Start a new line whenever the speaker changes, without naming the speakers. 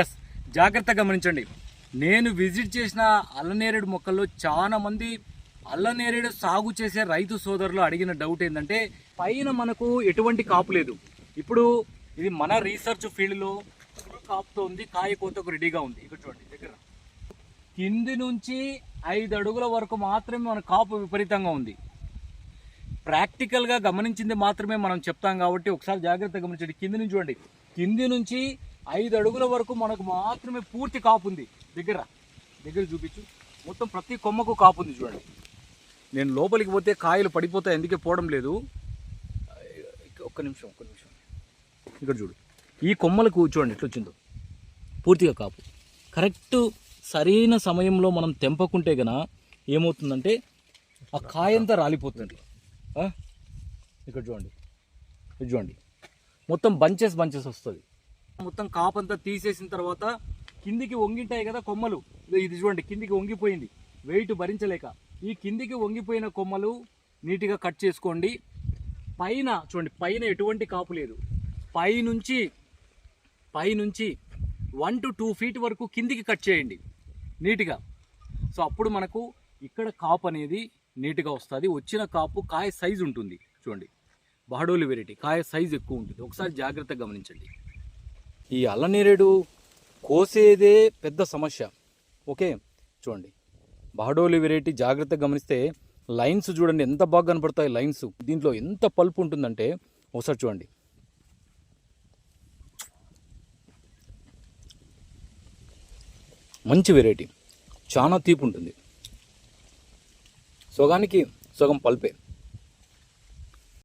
Yes జాగ్రత్తగా గమనించండి. నేను విజిట్ చేసిన అల్లనేరేడు మొక్కల్లో చాలా మంది అల్లనేరేడు సాగు చేసే రైతు సోదరులు అడిగిన డౌట్ ఏంటంటే పైన మనకు ఎటువంటి కాపు లేదు. ఇప్పుడు ఇది మన రీసెర్చ్ ఫీల్డ్లో కాపుతో ఉంది కాయ కోతకు రెడీగా ఉంది. ఇక్కడ చూడండి దగ్గర. కింది నుంచి ఐదు అడుగుల వరకు మాత్రమే మన కాపు విపరీతంగా ఉంది. ప్రాక్టికల్గా గమనించింది మాత్రమే మనం చెప్తాం కాబట్టి ఒకసారి జాగ్రత్తగా గమనించండి. కింది నుంచి చూడండి. కింది నుంచి ఐదు అడుగుల వరకు మనకు మాత్రమే పూర్తి కాపు ఉంది. దగ్గర దగ్గర చూపించు. మొత్తం ప్రతి కొమ్మకు కాపు ఉంది చూడండి. నేను లోపలికి పోతే కాయలు పడిపోతాయి ఎందుకే పోవడం లేదు. ఒక్క నిమిషం ఒక్క నిమిషం. ఇక్కడ చూడు. ఈ కొమ్మలకు చూడండి ఎట్లా వచ్చిందో పూర్తిగా కాపు. కరెక్ట్ సరైన సమయంలో మనం తెంపకుంటే గన ఏమవుతుందంటే ఆ కాయంతా రాలిపోతుంది. ఇక్కడ చూడండి. ఇది చూడండి. మొత్తం బంచెస్ బంచెస్ వస్తుంది. మొత్తం కాపంతా తీసేసిన తర్వాత కిందికి వంగింటాయి కదా కొమ్మలు. ఇది చూడండి కిందికి వంగిపోయింది. వెయిట్ భరించలేక. ఈ కిందికి వంగిపోయిన కొమ్మలు నీట్గా కట్ చేసుకోండి. పైన చూడండి పైన ఎటువంటి కాపు లేదు. పైనుంచి పైనుంచి వన్ టు టూ ఫీట్ వరకు కిందికి కట్ చేయండి. నీట్గా. సో అప్పుడు మనకు ఇక్కడ కాపు అనేది నీట్గా వస్తుంది. వచ్చిన కాపు కాయ సైజు ఉంటుంది. చూడండి. బాడోలి వెరైటీ కాయ సైజు ఎక్కువ ఉంటుంది. ఒకసారి జాగ్రత్తగా గమనించండి. ఈ అల్లనేరేడు కోసేదే పెద్ద సమస్య. ఓకే? చూడండి. బాడోలి వెరైటీ జాగ్రత్తగా గమనిస్తే లైన్స్ చూడండి ఎంత బాగా కనపడతాయి లైన్స్. దీంట్లో ఎంత పల్పు ఉంటుందంటే ఒకసారి చూడండి. మంచి వెరైటీ. చాలా తీపి ఉంటుంది. సగానికి సగం పల్పే.